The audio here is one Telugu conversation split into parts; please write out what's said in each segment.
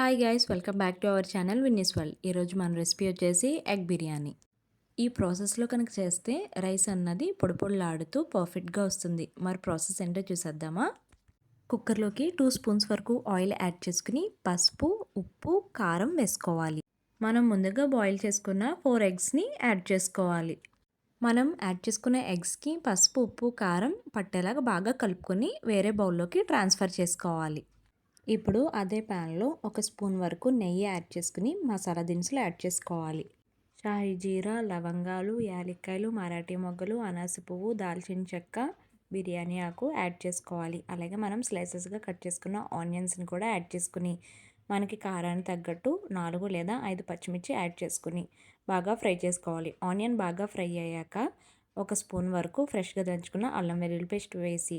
Hi guys welcome back to our channel Vinnie's world ఈరోజు మన రెసిపీ వచ్చేసి ఎగ్ బిర్యానీ. ఈ ప్రాసెస్లో కనుక చేస్తే రైస్ అన్నది పొడి పొడిలాడుతూ పర్ఫెక్ట్గా వస్తుంది. మరి ప్రాసెస్ ఏంటో చూసేద్దామా? కుక్కర్లోకి టూ స్పూన్స్ వరకు ఆయిల్ యాడ్ చేసుకుని పసుపు ఉప్పు కారం వేసుకోవాలి. మనం ముందుగా బాయిల్ చేసుకున్న ఫోర్ ఎగ్స్ని యాడ్ చేసుకోవాలి. మనం యాడ్ చేసుకున్న ఎగ్స్కి పసుపు ఉప్పు కారం పట్టేలాగా బాగా కలుపుకొని వేరే బౌల్లోకి ట్రాన్స్ఫర్ చేసుకోవాలి. ఇప్పుడు అదే ప్యాన్లో ఒక స్పూన్ వరకు నెయ్యి యాడ్ చేసుకుని మసాలా దినుసులు యాడ్ చేసుకోవాలి. షాహి జీరా లవంగాలు యాలక్కాయలు మరాఠీ మొగ్గలు అనాస పువ్వు దాల్చిన చెక్క బిర్యానీ ఆకు యాడ్ చేసుకోవాలి. అలాగే మనం స్లైసెస్గా కట్ చేసుకున్న ఆనియన్స్ని కూడా యాడ్ చేసుకుని మనకి కారానికి తగ్గట్టు నాలుగు లేదా ఐదు పచ్చిమిర్చి యాడ్ చేసుకుని బాగా ఫ్రై చేసుకోవాలి. ఆనియన్ బాగా ఫ్రై అయ్యాక ఒక స్పూన్ వరకు ఫ్రెష్గా దంచుకున్న అల్లం వెల్లుల్లి పేస్ట్ వేసి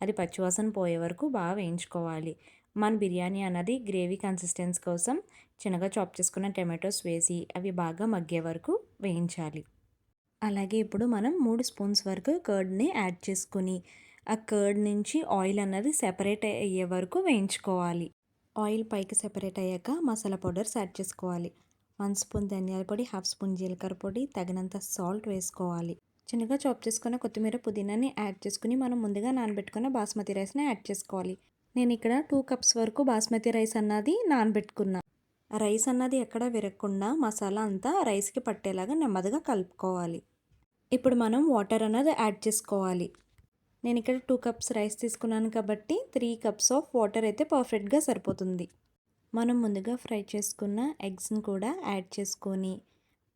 అది పచ్చివాసన పోయే వరకు బాగా వేయించుకోవాలి. మన బిర్యానీ అన్నది గ్రేవీ కన్సిస్టెన్స్ కోసం చిన్నగా చాప్ చేసుకున్న టమాటోస్ వేసి అవి బాగా మగ్గే వరకు వేయించాలి. అలాగే ఇప్పుడు మనం మూడు స్పూన్స్ వరకు కర్డ్ని యాడ్ చేసుకుని ఆ కర్డ్ నుంచి ఆయిల్ అన్నది సెపరేట్ అయ్యే వరకు వేయించుకోవాలి. ఆయిల్ పైకి సెపరేట్ అయ్యాక మసాలా పౌడర్స్ యాడ్ చేసుకోవాలి. వన్ స్పూన్ ధనియాల పొడి హాఫ్ స్పూన్ జీలకర్ర పొడి తగినంత సాల్ట్ వేసుకోవాలి. చిన్నగా చాప్ చేసుకున్న కొత్తిమీర పుదీనాని యాడ్ చేసుకుని మనం ముందుగా నానబెట్టుకున్న బాస్మతి రైస్ని యాడ్ చేసుకోవాలి. నేను ఇక్కడ టూ కప్స్ వరకు బాస్మతి రైస్ అన్నది నానబెట్టుకున్నా. రైస్ అన్నది ఎక్కడ విరగకుండా మసాలా అంతా రైస్కి పట్టేలాగా నెమ్మదిగా కలుపుకోవాలి. ఇప్పుడు మనం వాటర్ అన్నది యాడ్ చేసుకోవాలి. నేను ఇక్కడ టూ కప్స్ రైస్ తీసుకున్నాను కాబట్టి త్రీ కప్స్ ఆఫ్ వాటర్ అయితే పర్ఫెక్ట్గా సరిపోతుంది. మనం ముందుగా ఫ్రై చేసుకున్న ఎగ్స్ని కూడా యాడ్ చేసుకొని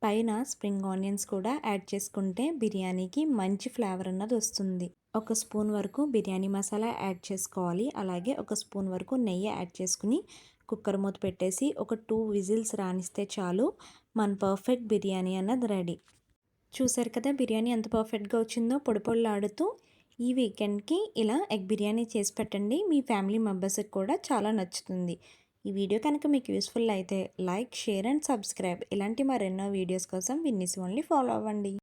పైన స్ప్రింగ్ ఆనియన్స్ కూడా యాడ్ చేసుకుంటే బిర్యానీకి మంచి ఫ్లేవర్ అన్నది వస్తుంది. ఒక స్పూన్ వరకు బిర్యానీ మసాలా యాడ్ చేసుకోవాలి. అలాగే ఒక స్పూన్ వరకు నెయ్యి యాడ్ చేసుకుని కుక్కర్ మూత పెట్టేసి ఒక టూ విజిల్స్ రాణిస్తే చాలు మన పర్ఫెక్ట్ బిర్యానీ అన్నది రెడీ. చూసారు కదా బిర్యానీ ఎంత పర్ఫెక్ట్గా వచ్చిందో పొడి పొడిలాడుతూ ఈ వీకెండ్కి ఇలా ఎగ్ బిర్యానీ చేసి పెట్టండి. మీ ఫ్యామిలీ మెంబర్స్కి కూడా చాలా నచ్చుతుంది. ఈ వీడియో కనుక మీకు యూస్ఫుల్ అయితే లైక్ షేర్ అండ్ సబ్స్క్రైబ్. ఇలాంటి మరెన్నో వీడియోస్ కోసం విన్నీస్ ఓన్లీ ఫాలో అవ్వండి.